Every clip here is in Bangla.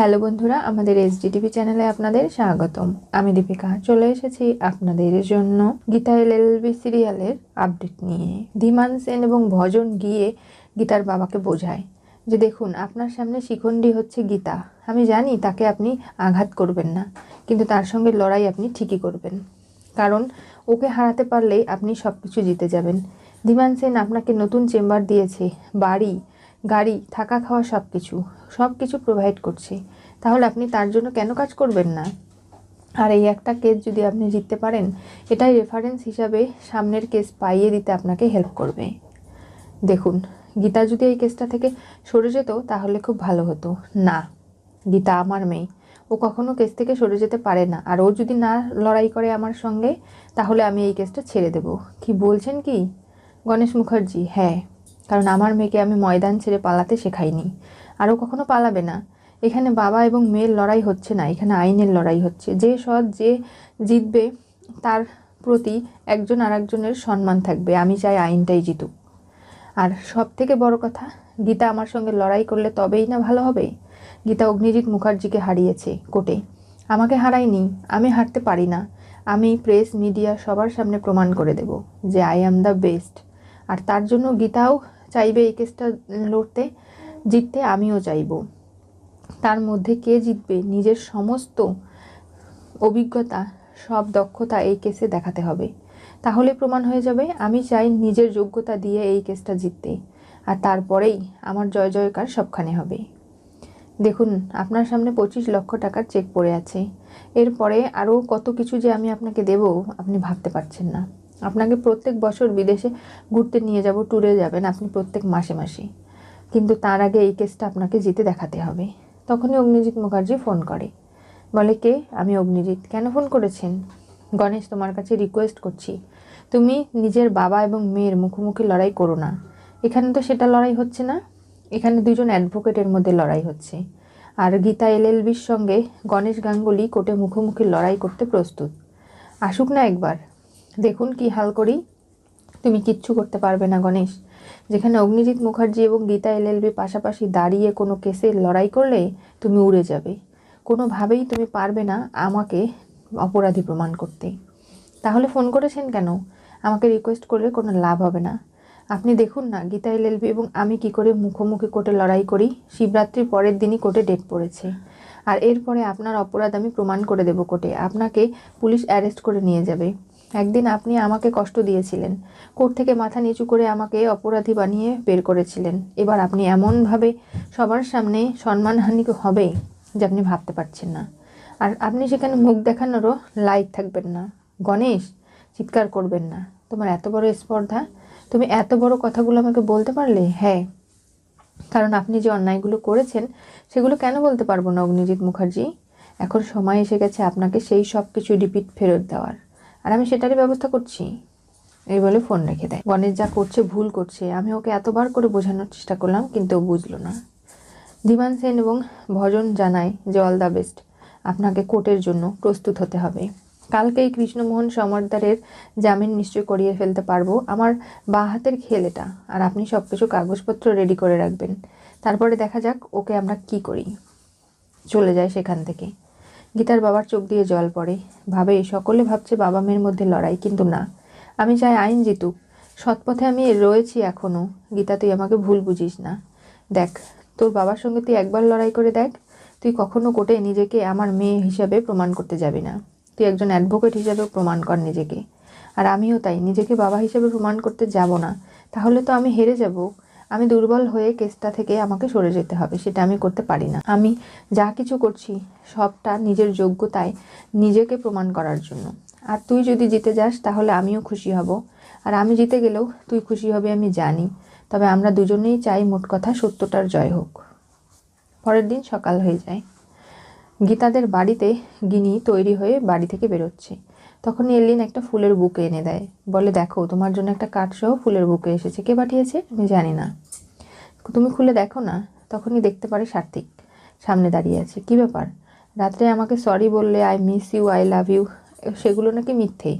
হ্যালো বন্ধুরা, আমাদের এসডিটিভি চ্যানেলে আপনাদের স্বাগতম। আমি দীপিকা। চলে এসেছি আপনাদের জন্য গীতা এল এলএলবি সিরিয়ালের আপডেট নিয়ে। ধীমান সেন এবং ভজন গিয়ে গীতার বাবাকে বোঝায় যে, দেখুন, আপনার সামনে শিখণ্ডী হচ্ছে গীতা। আমি জানি তাকে আপনি আঘাত করবেন না, কিন্তু তার সঙ্গে লড়াই আপনি ঠিকই করবেন। কারণ ওকে হারাতে পারলেই আপনি সব কিছু জিতে যাবেন। ধীমান সেন আপনাকে নতুন চেম্বার দিয়েছে, বাড়ি। গাড়ি, থাকা খাওয়া সব কিছু সব কিছু প্রোভাইড করছে। তাহলে আপনি তার জন্য কেন কাজ করবেন না? আর এই একটা কেস যদি আপনি জিততে পারেন, এটাই রেফারেন্স হিসাবে সামনের কেস পাইয়ে দিতে আপনাকে হেল্প করবে। দেখুন, গীতা যদি এই কেসটা থেকে সরে যেত, তাহলে খুব ভালো হতো। না, গীতা আমার মেয়ে। ও কখনো কেস থেকে সরে যেতে পারে না। আর ও যদি না লড়াই করে আমার সঙ্গে, তাহলে আমি এই কেসটা ছেড়ে দেব। কি বলছেন কি? গণেশ মুখার্জি হ্যাঁ। কারণ আমার মেয়েকে আমি ময়দান ছেড়ে পালাতে শেখাইনি। আরও কখনো পালাবে না। এখানে বাবা এবং মেয়ের লড়াই হচ্ছে না, এখানে আইনের লড়াই হচ্ছে। যে সৎ, যে জিতবে, তার প্রতি একজন আরেকজনের সম্মান থাকবে। আমি চাই আইনটাই জিতুক। আর সব থেকে বড় কথা, গীতা আমার সঙ্গে লড়াই করলে তবেই না ভালো হবে? গীতা অগ্নিজিৎ মুখার্জিকে হারিয়েছে কোর্টে। আমাকে হারায়নি, আমি হারতে পারি না। আমি প্রেস, মিডিয়া সবার সামনে প্রমাণ করে দেব যে আই অ্যাম দ্য বেস্ট। আর তার জন্য গীতাও চাইবে এই কেসটা লড়তে? জিততে আমিও চাইব। তার মধ্যে কে জিতবে? নিজের সমস্ত অভিজ্ঞতা, সব দক্ষতা এই কেসে দেখাতে হবে। তাহলে প্রমাণ হয়ে যাবে, আমি চাই নিজের যোগ্যতা দিয়ে এই কেসটা জিততে। আর তারপরেই আমার জয় জয়কার সবখানে হবে। দেখুন, আপনার সামনে পঁচিশ লক্ষ টাকার চেক পড়ে আছে। এরপরে আরও কত কিছু যে আমি আপনাকে দেব, আপনি ভাবতে পারছেন না। আপনাকে প্রত্যেক বছর বিদেশে ঘুরতে নিয়ে যাব ট্যুরে যাবেন আপনি প্রত্যেক মাসে মাসে কিন্তু তার আগে এই কেসটা আপনাকে জিতে দেখাতে হবে। তখনই অগ্নিজিৎ মুখার্জি ফোন করে। বলে, কে? আমি অগ্নিজিৎ। কেন ফোন করেছেন? গণেশ, তোমার কাছে রিকোয়েস্ট করছি। তুমি নিজের বাবা এবং মেয়ের মুখোমুখি লড়াই করো না। এখানে তো সেটা লড়াই হচ্ছে না। এখানে দুজন অ্যাডভোকেটের মধ্যে লড়াই হচ্ছে। আর গীতা এলএলবির সঙ্গে গণেশ গাঙ্গুলি কোর্টে মুখোমুখি লড়াই করতে প্রস্তুত। আসুক না একবার। দেখুন কি হাল করি। তুমি কিচ্ছু করতে পারবে না, গণেশ। যেখানে অগ্নিজিৎ মুখার্জি এবং গীতা এলএলবি পাশাপাশি দাঁড়িয়ে কোনো কেসে লড়াই করলে তুমি উড়ে যাবে। কোনোভাবেই তুমি পারবে না আমাকে অপরাধী প্রমাণ করতে। তাহলে ফোন করেছেন কেন? আমাকে রিকোয়েস্ট করলে কোনো লাভ হবে না। আপনি দেখুন না, গীতা এলএলবি এবং আমি কি করে মুখোমুখি কোর্টে লড়াই করি? শিবরাত্রির পরের দিনই কোর্টে ডেট পড়েছে। আর এরপরে আপনার অপরাধ আমি প্রমাণ করে দেবো কোর্টে। আপনাকে পুলিশ অ্যারেস্ট করে নিয়ে যাবে। একদিন আপনি আমাকে কষ্ট দিয়েছিলেন। কোর্ট থেকে মাথা নিচু করে আমাকে অপরাধী বানিয়ে বের করেছিলেন। এবার আপনি এমনভাবে সবার সামনে সম্মানহানি হবে যে আপনি ভাবতে পারছেন না। আর আপনি সেখানে মুখ দেখানোরও লাইক থাকবেন না। গণেশ, চিৎকার করবেন না। তোমার এত বড় স্পর্ধা। তুমি এত বড় কথাগুলো আমাকে বলতে পারলে? হ্যাঁ। কারণ আপনি যে অন্যায়গুলো করেছেন, সেগুলো কেন বলতে পারব না অগ্নিজিৎ মুখার্জি? এখন সময় এসে গেছে আপনাকে সেই সব কিছু রিপিট ফেরত দেওয়ার। আর আমি সেটারই ব্যবস্থা করছি। এই বলে ফোন রেখে দেয়। গণেশ যা করছে, ভুল করছে, আমি ওকে এতবার করে বোঝানোর চেষ্টা করলাম, কিন্তু ও বুঝলো না। ধীমান সেন এবং ভজন জানায় যে অল দ্য বেস্ট আপনাকে কোর্টের জন্য প্রস্তুত হতে হবে। কালকেই কৃষ্ণমোহন সমর্দারের জামিন নিশ্চয় করিয়ে ফেলতে পারব। আমার বা হাতের খেল এটা, আর আপনি সব কিছু কাগজপত্র রেডি করে রাখবেন। তারপরে দেখা যাক ওকে আমরা কি করি। চলে যায় সেখান থেকে। গীতার বাবার চোখ দিয়ে জল পড়ে। ভাবে, সকলে ভাবছে বাবা মেয়ের মধ্যে লড়াই, কিন্তু না। আমি চাই আইন জিতুক। সৎপথে আমি রয়েছি এখনও গীতা, তুই আমাকে ভুল বুঝিস না। দেখ, তোর বাবার সঙ্গে তুই একবার লড়াই করে দেখ। তুই কখনো কোর্টে নিজেকে আমার মেয়ে হিসাবে প্রমাণ করতে যাবি না। তুই একজন অ্যাডভোকেট হিসাবে প্রমাণ কর নিজেকে। আর আমিও তাই, নিজেকে বাবা হিসেবে প্রমাণ করতে যাব না। তাহলে তো আমি হেরে যাব। আমি দুর্বল হয়ে কেসটা থেকে আমাকে সরে যেতে হবে, সেটা আমি করতে পারি না। আমি যা কিছু করছি, সবটা নিজের যোগ্যতায় নিজেকে প্রমাণ করার জন্য। আর তুই যদি জিতে যাস, তাহলে আমিও খুশি হব। আর আমি জিতে গেলেও তুই খুশি হবে আমি জানি। তবে আমরা দুজনেই চাই মোট কথা সত্যটার জয় হোক। পরের দিন সকাল হয়ে যায়। গীতাদের বাড়িতে গিনি তৈরি হয়ে বাড়ি থেকে বেরোচ্ছে। তখনই এলিন একটা ফুলের বুকে এনে দেয়। বলে, দেখো, তোমার জন্য একটা কাঠসহ ফুলের বুকে এসেছে। কে পাঠিয়েছে? আমি জানি না। তুমি খুলে দেখো না, তখনই দেখতে পারে সার্থিক সামনে দাঁড়িয়ে আছে। কি ব্যাপার? রাত্রে আমাকে সরি বললে I miss you I love you সেগুলো নাকি মিথ্যেই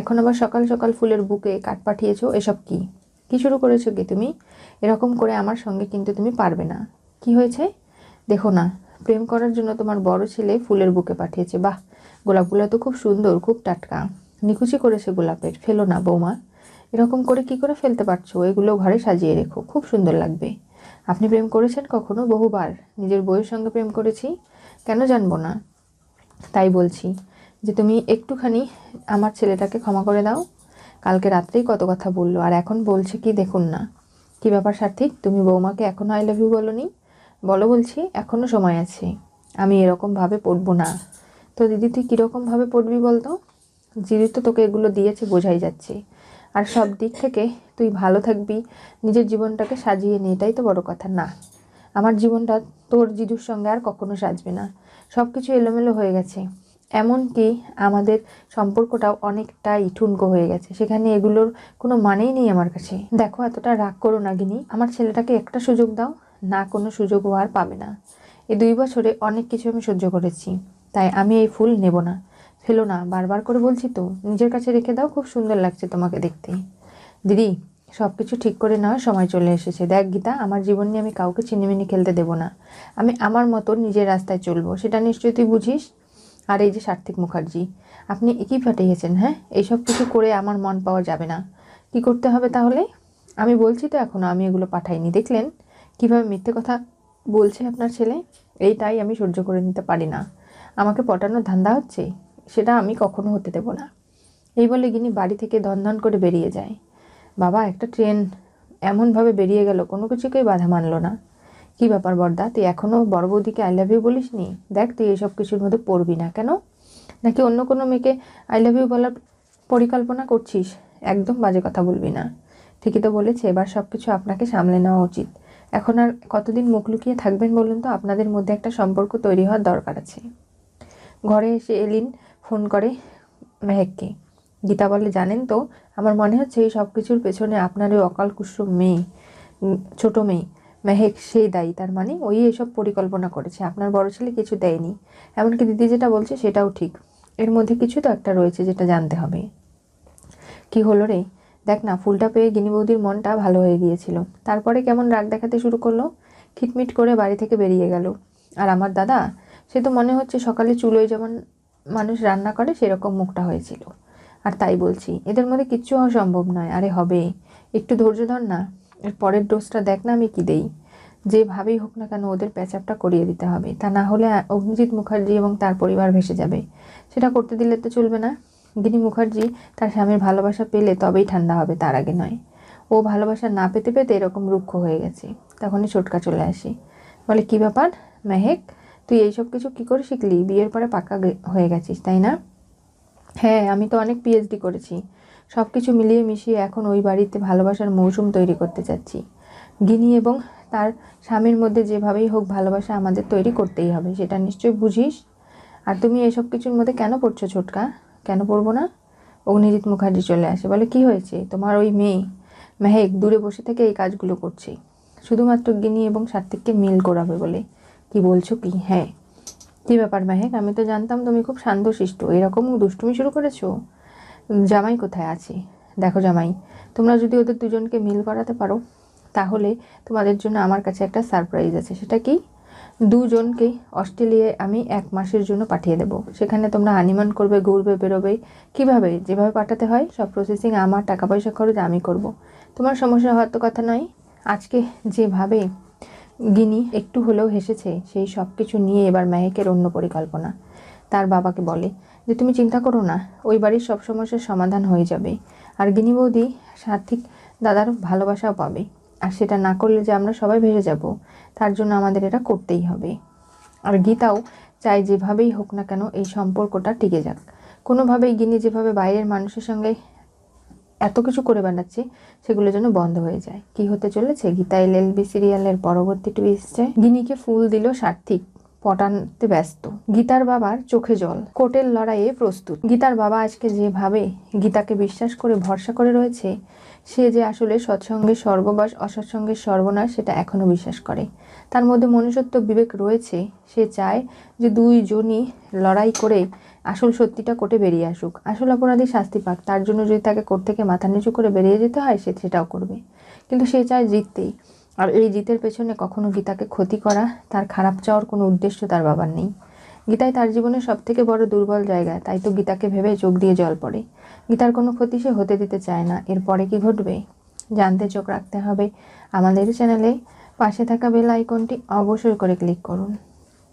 এখন আবার সকাল সকাল ফুলের বুকে কাঠ পাঠিয়েছো, এসব কি? কি শুরু করেছ কি তুমি? এরকম করে আমার সঙ্গে কিন্তু তুমি পারবে না। কি হয়েছে? দেখো না, প্রেম করার জন্য তোমার বড় ছেলে ফুলের বুকে পাঠিয়েছে। বাহ, গোলাপগুলো তো খুব সুন্দর, খুব টাটকা। নিকুচি করেছে গোলাপের, ফেলো না বৌমা। এরকম করে কি করে ফেলতে পারছ? এগুলো ঘরে সাজিয়ে রেখো, খুব সুন্দর লাগবে। আপনি প্রেম করেছেন কখনো? বহুবার। নিজের বউয়ের সঙ্গে প্রেম করেছি? কেন জানব না। তাই বলছি যে তুমি একটুখানি আমার ছেলেটাকে ক্ষমা করে দাও। কালকে রাত্রেই কত কথা বলল। আর এখন বলছে কি, দেখুন না। কি ব্যাপার সার্থিক তুমি বৌমাকে এখনও আই লাভ ইউ বলনি? বলো বলছি এখনও সময় আছে। আমি এরকমভাবে পড়ব না। তো দিদি, তুই কীরকমভাবে পড়বি বলতো? দিদি তো তোকে এগুলো দিয়েছে, বোঝাই যাচ্ছে। আর সব দিক থেকে তুই ভালো থাকবি, নিজের জীবনটাকে সাজিয়ে নে, এটাই তো বড় কথা। না, আমার জীবনটা তোর জিজুর সঙ্গে আর কখনো সাজবে না। সব কিছু এলোমেলো হয়ে গেছে। এমনকি আমাদের সম্পর্কটাও অনেকটাই ঠুনকো হয়ে গেছে। সেখানে এগুলোর কোনো মানেই নেই আমার কাছে। দেখো, এতটা রাগ করো না গিনি আমার ছেলেটাকে একটা সুযোগ দাও, না কোনো সুযোগ ও আর পাবে না। এই দুই বছরে অনেক কিছু আমি সহ্য করেছি, তাই আমি এই ফুল নেব না। ফেলো না, বারবার করে বলছি তো, নিজের কাছে রেখে দাও, খুব সুন্দর লাগছে তোমাকে দেখতে। দিদি সব কিছু ঠিক করে নেওয়ার সময় চলে এসেছে। দেখ গীতা, আমার জীবন নিয়ে আমি কাউকে চিনিমিনি খেলতে দেবো না। আমি আমার মতো নিজের রাস্তায় চলবো, সেটা নিশ্চয়ই তুই বুঝিস? আর এই যে সার্থিক মুখার্জি, আপনি একই ফাটিয়েছেন হ্যাঁ? এইসব কিছু করে আমার মন পাওয়া যাবে না। কি করতে হবে তাহলে? আমি বলছি তো এখনও আমি এগুলো পাঠাইনি। দেখলেন কীভাবে মিথ্যে কথা বলছে আপনার ছেলে? এইটাই আমি সহ্য করে নিতে পারি না। আমাকে পটানোর ধান্দা হচ্ছে? সেটা আমি কখনো হতে দেব না। এই বলে গিনি বাড়ি থেকে ধন করে বেরিয়ে যায়। বাবা, একটা ট্রেন এমনভাবে বেরিয়ে গেল, কোনো কিছুকেই বাধা মানলো না। কি ব্যাপার বর্দা, তুই এখনও বড় বৌদিকে আই লাভ ইউ বলিস নি দেখ, তুই এইসব কিছুর মধ্যে পড়বি না কেন? নাকি অন্য কোনো মেয়েকে আই লাভ ইউ বলার পরিকল্পনা করছিস? একদম বাজে কথা বলবি না। ঠিকই তো বলেছে, এবার সব কিছু আপনাকে সামলে নেওয়া উচিত। এখন আর কতদিন মুখ লুকিয়ে থাকবেন বলুন তো? আপনাদের মধ্যে একটা সম্পর্ক তৈরি হওয়ার দরকার আছে। ঘরে এসে এলিন ফোন করে মেহেককে। গীতা বলে, জানেন তো, আমার মনে হচ্ছে এই সব কিছুর পেছনে আপনার ওই অকাল মেয়ে ছোটো মেয়ে, মেহেক সেই দায়ী। তার মানে ওই এসব পরিকল্পনা করেছে। আপনার বড় ছেলে কিছু দেয়নি। এমনকি দিদি যেটা বলছে সেটাও ঠিক। এর মধ্যে কিছু তো একটা রয়েছে যেটা জানতে হবে। কি হলো রে? দেখ না, ফুলটা পেয়ে গিনি বৌদির মনটা ভালো হয়ে গিয়েছিল। তারপরে কেমন রাগ দেখাতে শুরু করল? খিটমিট করে বাড়ি থেকে বেরিয়ে গেল। আর আমার দাদা, সে তো মনে হচ্ছে সকালে চুলোয় যেমন মানুষ রান্না করে সেরকম মুখটা হয়েছিল। আর তাই বলছি, এদের মধ্যে কিচ্ছু হওয়া সম্ভব নয়। আরে হবে, একটু ধৈর্য ধর না। এর পরের ডোজটা দেখ না আমি কী দেই। যেভাবেই হোক না কেন ওদের প্যাচআপটা করিয়ে দিতে হবে। তা না হলে অভিজিৎ মুখার্জি এবং তার পরিবার ভেসে যাবে। সেটা করতে দিলে তো চলবে না। গিনি মুখার্জি তার স্বামীর ভালোবাসা পেলে তবেই ঠান্ডা হবে, তার আগে নয়। ও ভালোবাসা না পেতে পেতে এরকম রুক্ষ হয়ে গেছে। তখনই ছোটকা চলে আসি। বলে, কি ব্যাপার? মেহেক? তুই এইসব কিছু কি করে শিখলি? বিয়ের পরে পাকা হয়ে গেছিস, তাই না? হ্যাঁ আমি তো অনেক পিএইচডি করেছি। সব কিছু মিলিয়ে মিশিয়ে এখন ওই বাড়িতে ভালোবাসার মৌসুম তৈরি করতে চাচ্ছি। গিনি এবং তার স্বামীর মধ্যে যেভাবেই হোক ভালোবাসা আমাদের তৈরি করতেই হবে, সেটা নিশ্চয়ই বুঝিস? আর তুমি এসব কিছুর মধ্যে কেন পড়ছো ছোটকা? কেন পড়ব না? অগ্নিজিৎ মুখার্জি চলে আসে, বলে, কি হয়েছে? তোমার ওই মেয়ে? মেহেক দূরে বসে থেকে এই কাজগুলো করছে। শুধুমাত্র গিনি এবং সাত্বিককে মিল করাবে বলে। কি বলছো কি? হ্যাঁ। কি ব্যাপার মেহেক? আমি তো জানতাম তুমি খুব শান্তশিষ্ট এরকম দুষ্টুমি শুরু করেছ? জামাই কোথায় আছে? দেখো জামাই, তোমরা যদি ওদের দুজনকে মিল করাতে পারো, তাহলে তোমাদের জন্য আমার কাছে একটা সারপ্রাইজ আছে। সেটা কি? দুজনকেই অস্ট্রেলিয়ায় আমি এক মাসের জন্য পাঠিয়ে দেবো। সেখানে তোমরা হানিমান করবে, ঘুরবে, বেরোবে। কীভাবে? যেভাবে পাঠাতে হয়, সব প্রসেসিং আমার টাকা পয়সা খরচ আমি করব। তোমার সমস্যা হওয়ার তো কথা নয়। আজকে যেভাবে গিনি একটু হলেও হেসেছে, সেই সব কিছু নিয়ে এবার মেহেকের অন্য পরিকল্পনা। তার বাবাকে বলে যে, তুমি চিন্তা করো না, ওই বাড়ির সব সমস্যার সমাধান হয়ে যাবে। আর গিনি বৌদি সার্থিক দাদার ভালোবাসাও পাবে। আর সেটা না করলে যে আমরা সবাই ভেসে যাব, তার জন্য আমাদের এটা করতেই হবে। আর গীতাও চাই যেভাবেই হোক না কেন, এই সম্পর্কটা টিকে যাক। কোনোভাবেই গিনি যেভাবে বাইরের মানুষের সঙ্গে এত কিছু করে বানাচ্ছে, সেগুলো যেন বন্ধ হয়ে যায়। কি হতে চলেছে? গীতা এল এল বি সিরিয়ালের পরবর্তী টুইস্টে গিনিকে ফুল দিল সার্থিক পটানতে ব্যস্ত। গীতার বাবার চোখে জল কোটের লড়াইয়ে প্রস্তুত। গীতার বাবা আজকে যেভাবে গীতাকে বিশ্বাস করে ভরসা করে রয়েছে, সে যে আসলে সৎসঙ্গের সর্ববাস অসৎসঙ্গের সর্বনাশ, সেটা এখনও বিশ্বাস করে। তার মধ্যে মনুষ্যত্ব বিবেক রয়েছে, সে চায় যে দুইজনই লড়াই করে আসল সত্যিটা কোটে বেরিয়ে আসুক। আসল অপরাধী শাস্তি পাক। তার জন্য যদি তাকে কোর্ট থেকে মাথা নিচু করে বেরিয়ে যেতে হয়, সে সেটাও করবে। কিন্তু সে চায় জিততেই। আর এই জিতের পেছনে কখনো গীতাকে ক্ষতি করা, তার খারাপ চাওয়ার কোনো উদ্দেশ্য তার বাবার নেই। গীতাই তার জীবনের সব থেকে বড় দুর্বল জায়গা। তাই তো গীতাকে ভেবে চোখ দিয়ে জল পড়ে। গীতার কোনো ক্ষতি সে হতে দিতে চায় না। এরপরে কি ঘটবে? জানতে চোখ রাখতে হবে। আমাদের চ্যানেলে পাশে থাকা বেল আইকনটি অবশ্যই করে ক্লিক করুন।